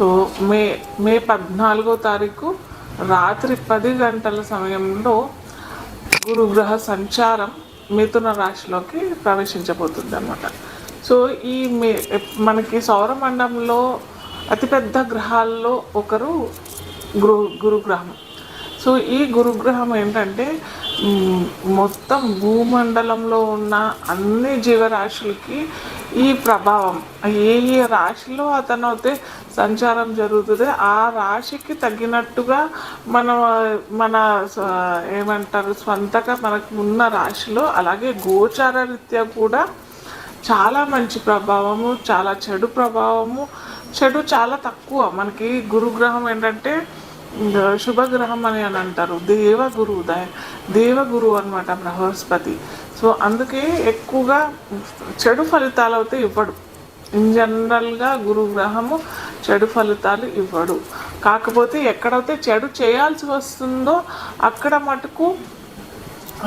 So మే మే పద్నాలుగో తారీఖు రాత్రి పది గంటల సమయంలో గురుగ్రహ సంచారం మిథున రాశిలోకి ప్రవేశించబోతుంది అనమాట సో ఈ మే మనకి సౌరమండలంలో అతిపెద్ద గ్రహాల్లో ఒకరు గురు గురుగ్రహం. సో ఈ గురుగ్రహం ఏంటంటే మొత్తం భూమండలంలో ఉన్న అన్ని జీవరాశులకి ఈ ప్రభావం. ఏ ఏ రాశిలో అతను అయితే సంచారం జరుగుతుంది. ఆ రాశికి తగినట్టుగా మన మన స- ఏమంటారు స్వంతగా మనకు ఉన్న రాశిలో అలాగే గోచార రీత్యా కూడా చాలా మంచి ప్రభావము చాలా చెడు ప్రభావము. చెడు చాలా తక్కువ. మనకి గురుగ్రహం ఏంటంటే శుభగ్రహం అని అని అంటారు. దేవగురు దేవగురువు దేవగురు అనమాట బృహస్పతి. సో అందుకే ఎక్కువగా చెడు ఫలితాలు అయితే ఇవ్వడు. ఇన్ జనరల్గా గురుగ్రహము చెడు ఫలితాలు ఇవ్వడు. కాకపోతే ఎక్కడైతే చెడు చేయాల్సి వస్తుందో అక్కడ మటుకు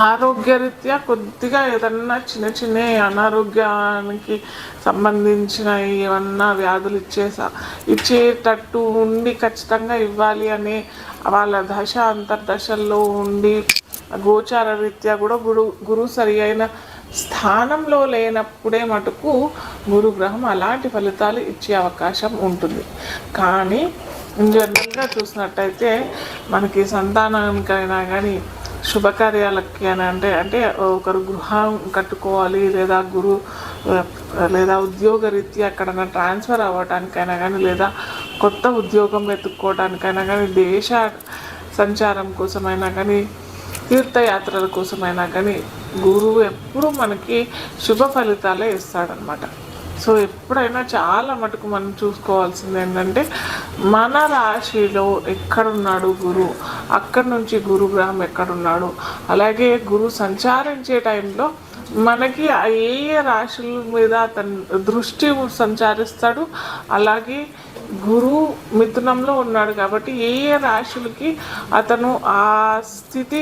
ఆరోగ్యరీత్యా కొద్దిగా ఏదన్నా చిన్న చిన్న అనారోగ్యానికి సంబంధించిన ఏమన్నా వ్యాధులు ఇచ్చేసా ఇచ్చేటట్టు ఉండి ఖచ్చితంగా ఇవ్వాలి అనే వాళ్ళ దశ అంతర్దశల్లో ఉండి గోచార రీత్యా కూడా గురు గురు సరి అయిన స్థానంలో లేనప్పుడే మటుకు గురుగ్రహం అలాంటి ఫలితాలు ఇచ్చే అవకాశం ఉంటుంది. కానీ జనరల్గా చూసినట్టయితే మనకి సంతానానికైనా కానీ శుభకార్యాలకి అని అంటే అంటే ఒకరు గృహం కట్టుకోవాలి లేదా గురు లేదా ఉద్యోగ రీత్యా ఎక్కడైనా ట్రాన్స్ఫర్ అవ్వటానికైనా కానీ లేదా కొత్త ఉద్యోగం వెతుక్కోవడానికైనా కానీ దేశ సంచారం కోసమైనా కానీ తీర్థయాత్రల కోసమైనా కానీ గురువు ఎప్పుడు మనకి శుభ ఫలితాలే ఇస్తాడనమాట సో ఎప్పుడైనా చాలా మటుకు మనం చూసుకోవాల్సింది ఏంటంటే మన రాశిలో ఎక్కడున్నాడు గురు అక్కడి నుంచి గురుగ్రహం ఎక్కడున్నాడు? అలాగే గురు సంచారించే టైంలో మనకి ఏ ఏ రాశుల మీద అతను దృష్టి సంచారిస్తాడు? అలాగే గురు మిథునంలో ఉన్నాడు కాబట్టి ఏ ఏ రాశులకి అతను ఆ స్థితి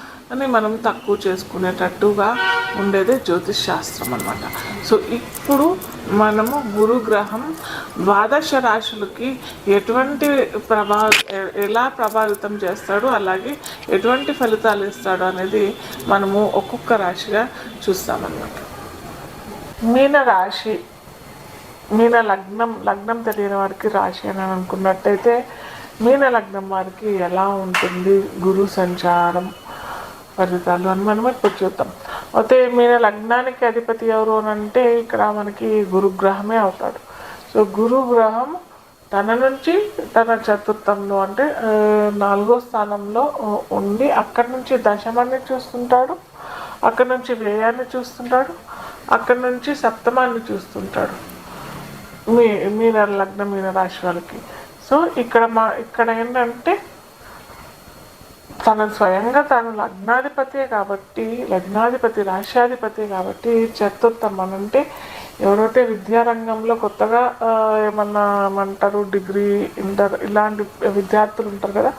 అని మనం తక్కువ చేసుకునేటట్టుగా ఉండేదే జ్యోతిష్ శాస్త్రం అనమాట సో ఇప్పుడు మనము గురుగ్రహం ద్వాదశ రాశులకి ఎటువంటి ప్రభా ఎలా ప్రభావితం చేస్తాడు అలాగే ఎటువంటి ఫలితాలు ఇస్తాడు అనేది మనము ఒక్కొక్క రాశిగా చూస్తామన్నమాట. మీన రాశి మీన లగ్నం లగ్నం తెలియని వారికి రాశి అని అనుకున్నట్టయితే మీన లగ్నం వారికి ఎలా ఉంటుంది గురు సంచారం? ఫలితాలు అని మనం ఇప్పుడు చూద్దాం. అయితే మీరు లగ్నానికి అధిపతి ఎవరు అని అంటే ఇక్కడ మనకి గురుగ్రహమే అవుతాడు. సో గురుగ్రహం తన నుంచి తన చతుర్థంలో అంటే నాలుగో స్థానంలో ఉండి అక్కడి నుంచి దశమాన్ని చూస్తుంటాడు అక్కడి నుంచి వ్యయాన్ని చూస్తుంటాడు అక్కడి నుంచి సప్తమాన్ని చూస్తుంటాడు. మీ మీన లగ్నం మీన రాశి వాళ్ళకి. సో ఇక్కడ మా ఇక్కడ ఏంటంటే తన స్వయంగా తను లగ్నాధిపతే కాబట్టి లగ్నాధిపతి రాష్ట్రాధిపతి కాబట్టి చతుర్థం అని అంటే ఎవరైతే విద్యారంగంలో కొత్తగా ఏమన్నా ఏమంటారు డిగ్రీ ఇంటర్ ఇలాంటి విద్యార్థులు ఉంటారు కదా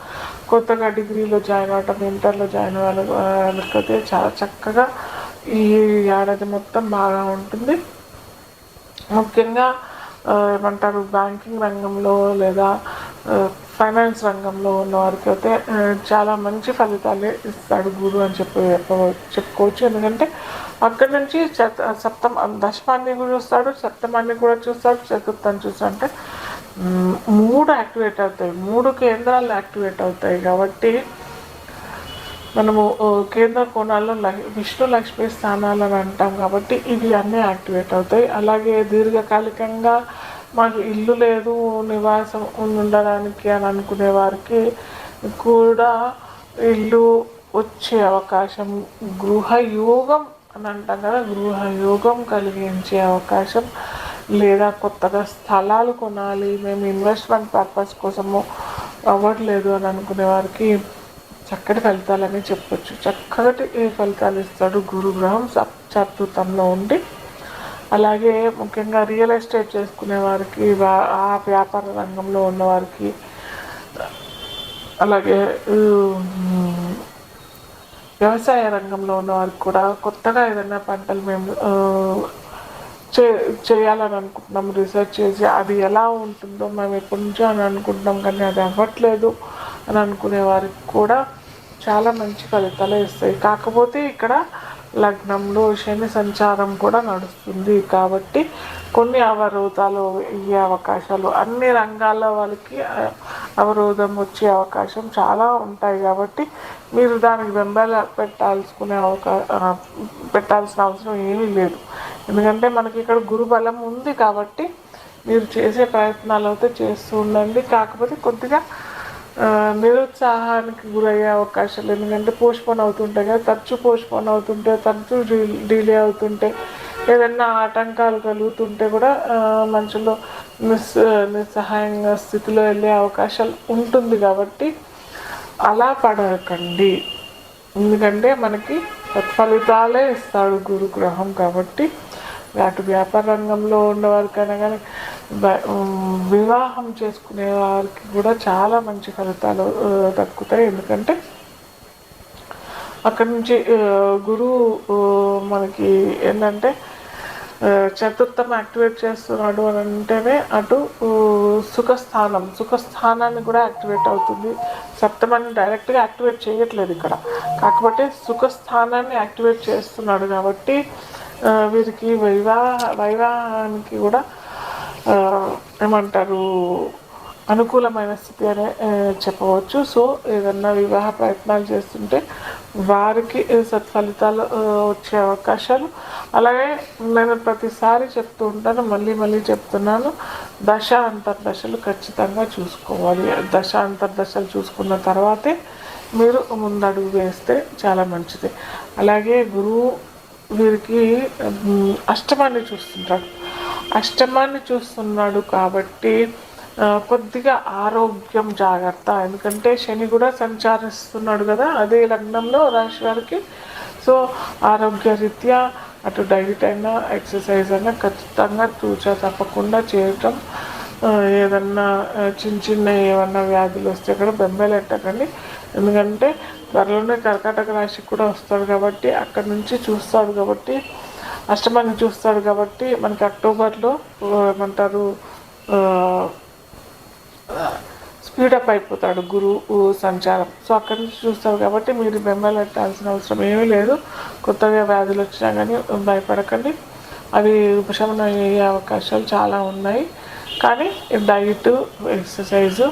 కొత్తగా డిగ్రీలో జాయిన్ అవటం ఇంటర్లో జాయిన్ అవ్వాలి చాలా చక్కగా ఈ ఏడాది మొత్తం బాగా ఉంటుంది. ముఖ్యంగా ఏమంటారు బ్యాంకింగ్ రంగంలో లేదా ఫైనాన్స్ రంగంలో ఉన్న వారికి అయితే చాలా మంచి ఫలితాలే ఇస్తాడు గురు అని చెప్పి చెప్పుకోవచ్చు. ఎందుకంటే అక్కడి నుంచి సప్తం సప్తమ దశమాన్ని కూడా చూస్తాడు సప్తమాన్ని కూడా చూస్తాడు చతుర్థాన్ని చూస్తాడంటే మూడు యాక్టివేట్ అవుతాయి. మూడు కేంద్రాలు యాక్టివేట్ అవుతాయి కాబట్టి మనము కేంద్ర కోణాల్లో ల- విష్ణు లక్ష్మి స్థానాలు అని అంటాం కాబట్టి ఇవి అన్నీ యాక్టివేట్ అవుతాయి. అలాగే దీర్ఘకాలికంగా మాకు ఇల్లు లేదు నివాసం ఉండడానికి అని అనుకునే వారికి కూడా ఇల్లు వచ్చే అవకాశం గృహయోగం అని అంటాం కదా గృహయోగం కలిగించే అవకాశం లేదా కొత్తగా స్థలాలు కొనాలి మేము ఇన్వెస్ట్మెంట్ పర్పస్ కోసము అవ్వట్లేదు అని అనుకునే వారికి చక్కటి ఫలితాలని చెప్పొచ్చు. చక్కటి ఏ ఫలితాలు ఇస్తాడు గురుగ్రహం సప్ చతుర్థంలో ఉండి అలాగే ముఖ్యంగా రియల్ ఎస్టేట్ చేసుకునే వారికి ఆ వ్యాపార రంగంలో ఉన్నవారికి అలాగే వ్యవసాయ రంగంలో ఉన్నవారికి కూడా కొత్తగా ఏదైనా పంటలు మేము చే చేయాలని అనుకుంటున్నాం రీసెర్చ్ చేసి అది ఎలా ఉంటుందో మేము ఎప్పటి నుంచో అని అనుకుంటున్నాం కానీ అది అవ్వట్లేదు అని అనుకునే వారికి కూడా చాలా మంచి ఫలితాలు ఇస్తాయి. కాకపోతే ఇక్కడ లగ్నంలో శని సంచారం కూడా నడుస్తుంది. కాబట్టి కొన్ని అవరోధాలు అయ్యే అవకాశాలు అన్ని రంగాల వాళ్ళకి అవరోధం వచ్చే అవకాశం చాలా ఉంటాయి. కాబట్టి మీరు దానికి వెంబల పెట్టాల్సుకునే అవకా పెట్టాల్సిన అవసరం ఏమీ లేదు. ఎందుకంటే మనకి ఇక్కడ గురు బలం ఉంది కాబట్టి మీరు చేసే ప్రయత్నాలు అయితే చేస్తూ ఉండండి. కాకపోతే కొద్దిగా నిరుత్సాహానికి గురయ్యే అవకాశాలు ఎందుకంటే పోస్ట్పోన్ అవుతుంటాయి కదా తరచు పోస్ట్పోన్ అవుతుంటే తరచు డిలే అవుతుంటే ఏదైనా ఆటంకాలు కలుగుతుంటే కూడా మనుషులు నిస్ నిస్సహాయంగా స్థితిలో వెళ్ళే అవకాశాలు ఉంటుంది కాబట్టి అలా పడకండి. ఎందుకంటే మనకి సత్ఫలితాలే ఇస్తాడు గురుగ్రహం కాబట్టి అటు వ్యాపార రంగంలో ఉన్నవారికైనా కానీ వివాహం చేసుకునే వారికి కూడా చాలా మంచి ఫలితాలు దక్కుతాయి. ఎందుకంటే అక్కడి నుంచి గురువు మనకి ఏంటంటే చతుర్థం యాక్టివేట్ చేస్తున్నాడు అని అంటేనే అటు సుఖస్థానం సుఖస్థానాన్ని కూడా యాక్టివేట్ అవుతుంది. సప్తమాన్ని డైరెక్ట్గా యాక్టివేట్ చేయట్లేదు ఇక్కడ. కాకపోతే సుఖస్థానాన్ని యాక్టివేట్ చేస్తున్నాడు కాబట్టి వీరికి వైవాహ వైవాహానికి కూడా ఏమంటారు అనుకూలమైన స్థితి అనే చెప్పవచ్చు. సో ఏదన్నా వివాహ ప్రయత్నాలు చేస్తుంటే వారికి సత్ఫలితాలు వచ్చే అవకాశాలు. అలాగే నేను ప్రతిసారి చెప్తూ ఉంటాను మళ్ళీ మళ్ళీ చెప్తున్నాను దశ అంతర్దశలు ఖచ్చితంగా చూసుకోవాలి. దశ అంతర్దశలు చూసుకున్న తర్వాతే మీరు ముందడుగు వేస్తే చాలా మంచిది. అలాగే గురువు వీరికి అష్టమాన్ని చూస్తుంటాడు అష్టమాన్ని చూస్తున్నాడు కాబట్టి కొద్దిగా ఆరోగ్యం జాగ్రత్త. ఎందుకంటే శని కూడా సంచారిస్తున్నాడు కదా అదే లగ్నంలో రాశి వారికి. సో ఆరోగ్య రీత్యా అటు డైట్ అయినా ఎక్సర్సైజ్ అయినా ఖచ్చితంగా తూచా తప్పకుండా చేయటం ఏదన్నా చిన్న చిన్న ఏమన్నా వ్యాధులు వస్తే కూడా బెంబేలెట్టకండి ఎందుకంటే త్వరలోనే కర్కాటక రాశికి కూడా వస్తాడు కాబట్టి అక్కడ నుంచి చూస్తాడు కాబట్టి అష్టమాన్ని చూస్తాడు కాబట్టి మనకి అక్టోబర్లో ఏమంటారు స్పీడప్ అయిపోతాడు గురువు సంచారం. సో అక్కడి నుంచి చూస్తారు కాబట్టి మీరు బెంబలెట్టాల్సిన అవసరం ఏమీ లేదు. కొత్తగా వ్యాధులు వచ్చినా కానీ భయపడకండి. అవి ఉపశమనం అయ్యే అవకాశాలు చాలా ఉన్నాయి. కానీ డైట్ ఎక్సర్సైజు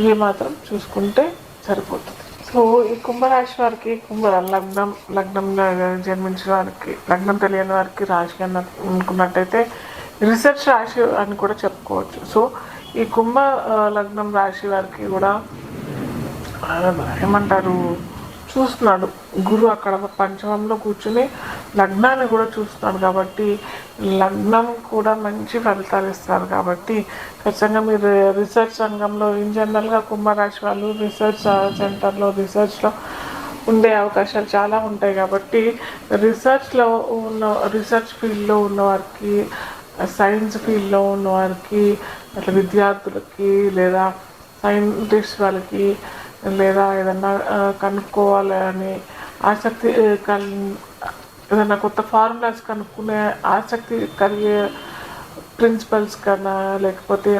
ఇవి మాత్రం చూసుకుంటే సరిపోతుంది. సో ఈ కుంభరాశి వారికి కుంభ లగ్నం లగ్నంలో జన్మించిన వారికి లగ్నం తెలియని వారికి రాశి అన్న అనుకున్నట్టయితే రీసెర్చ్ రాశి అని కూడా చెప్పుకోవచ్చు. సో ఈ కుంభ లగ్నం రాశి వారికి కూడా ఏమంటారు చూస్తున్నాడు. గురువు అక్కడ పంచమంలో కూర్చుని లగ్నాన్ని కూడా చూస్తున్నాడు కాబట్టి లగ్నం కూడా మంచి ఫలితాలు ఇస్తారు కాబట్టి ఖచ్చితంగా మీరు రీసెర్చ్ రంగంలో ఇన్ జనరల్గా కుంభరాశి వాళ్ళు రీసెర్చ్ సెంటర్లో రీసెర్చ్లో ఉండే అవకాశాలు చాలా ఉంటాయి కాబట్టి రీసెర్చ్లో ఉన్న రీసెర్చ్ ఫీల్డ్లో ఉన్నవారికి సైన్స్ ఫీల్డ్లో ఉన్నవారికి అట్లా విద్యార్థులకి లేదా సైంటిస్ట్ వాళ్ళకి లేదా ఏదన్నా కనుక్కోవాలి అని ఆసక్తి కల్ ఏదైనా కొత్త ఫార్ములాస్ కనుక్కునే ఆసక్తి కలిగే ప్రిన్సిపల్స్ కన్నా లేకపోతే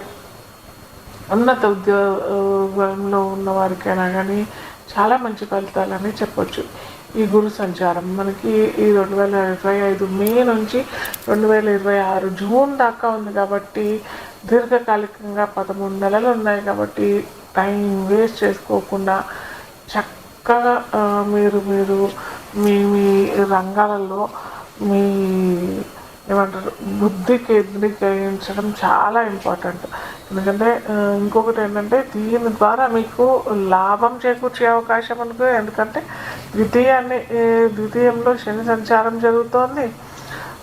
ఉన్నత ఉద్యోగంలో ఉన్న వారికైనా కానీ చాలా మంచి ఫలితాలని చెప్పొచ్చు. ఈ గురు సంచారం మనకి ఈ రెండు వేల ఇరవై ఐదు మే నుంచి రెండు వేల ఇరవై ఆరు జూన్ దాకా ఉంది కాబట్టి దీర్ఘకాలికంగా పదమూడు నెలలు ఉన్నాయి కాబట్టి టైం వేస్ట్ చేసుకోకుండా చక్కగా మీరు మీరు మీ మీ రంగాలలో మీ ఏమంటారు బుద్ధి కేంద్రీకరించడం చాలా ఇంపార్టెంట్. ఎందుకంటే ఇంకొకటి ఏంటంటే దీని ద్వారా మీకు లాభం చేకూర్చే అవకాశం ఉంది. ఎందుకంటే ద్వితీయాన్ని ద్వితీయంలో శని సంచారం జరుగుతోంది.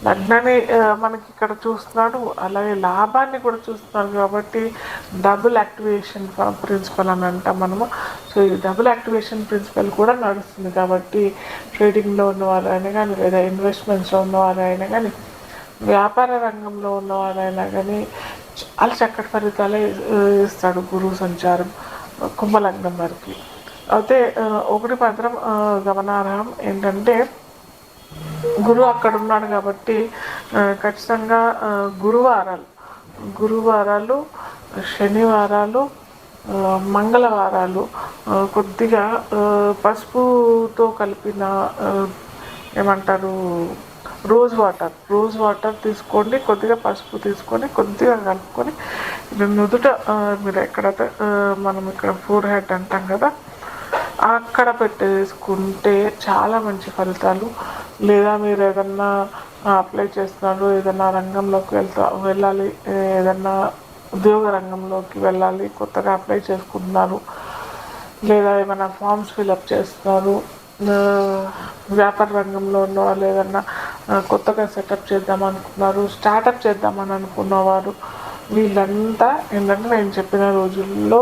లగ్నాన్ని మనకి ఇక్కడ చూస్తున్నాడు. అలాగే లాభాన్ని కూడా చూస్తున్నాడు కాబట్టి డబుల్ యాక్టివేషన్ ప్రిన్సిపల్ అని అంటాం మనము. సో ఈ డబుల్ యాక్టివేషన్ ప్రిన్సిపల్ కూడా నడుస్తుంది కాబట్టి ట్రేడింగ్లో ఉన్నవారైనా కానీ లేదా ఇన్వెస్ట్మెంట్స్లో ఉన్నవారైనా కానీ వ్యాపార రంగంలో ఉన్నవారైనా కానీ చాలా చక్కటి ఫలితాలే ఇస్తాడు గురువు సంచారం కుంభలగ్నం వారికి. అయితే ఒకటి మాత్రం గమనార్హం ఏంటంటే గురువు అక్కడ ఉన్నాడు కాబట్టి ఖచ్చితంగా గురువారాలు గురువారాలు శనివారాలు మంగళవారాలు కొద్దిగా పసుపుతో కలిపిన ఏమంటారు రోజ్ వాటర్ రోజ్ వాటర్ తీసుకోండి కొద్దిగా పసుపు తీసుకొని కొద్దిగా కలుపుకొని నుదుట మీరు ఎక్కడైతే మనం ఇక్కడ ఫోర్ హెడ్ అంటాం కదా అక్కడ పెట్టేసుకుంటే చాలా మంచి ఫలితాలు. లేదా మీరు ఏదన్నా అప్లై చేస్తున్నారు ఏదన్నా రంగంలోకి వెళ్తా వెళ్ళాలి ఏదన్నా ఉద్యోగ రంగంలోకి వెళ్ళాలి కొత్తగా అప్లై చేసుకుంటున్నారు లేదా ఏమైనా ఫామ్స్ ఫిలప్ చేస్తున్నారు వ్యాపార రంగంలో ఉన్న వాళ్ళు ఏదన్నా కొత్తగా సెటప్ చేద్దాం అనుకున్నారు స్టార్టప్ చేద్దామని అనుకున్నవారు వీళ్ళంతా ఏంటంటే నేను చెప్పిన రోజుల్లో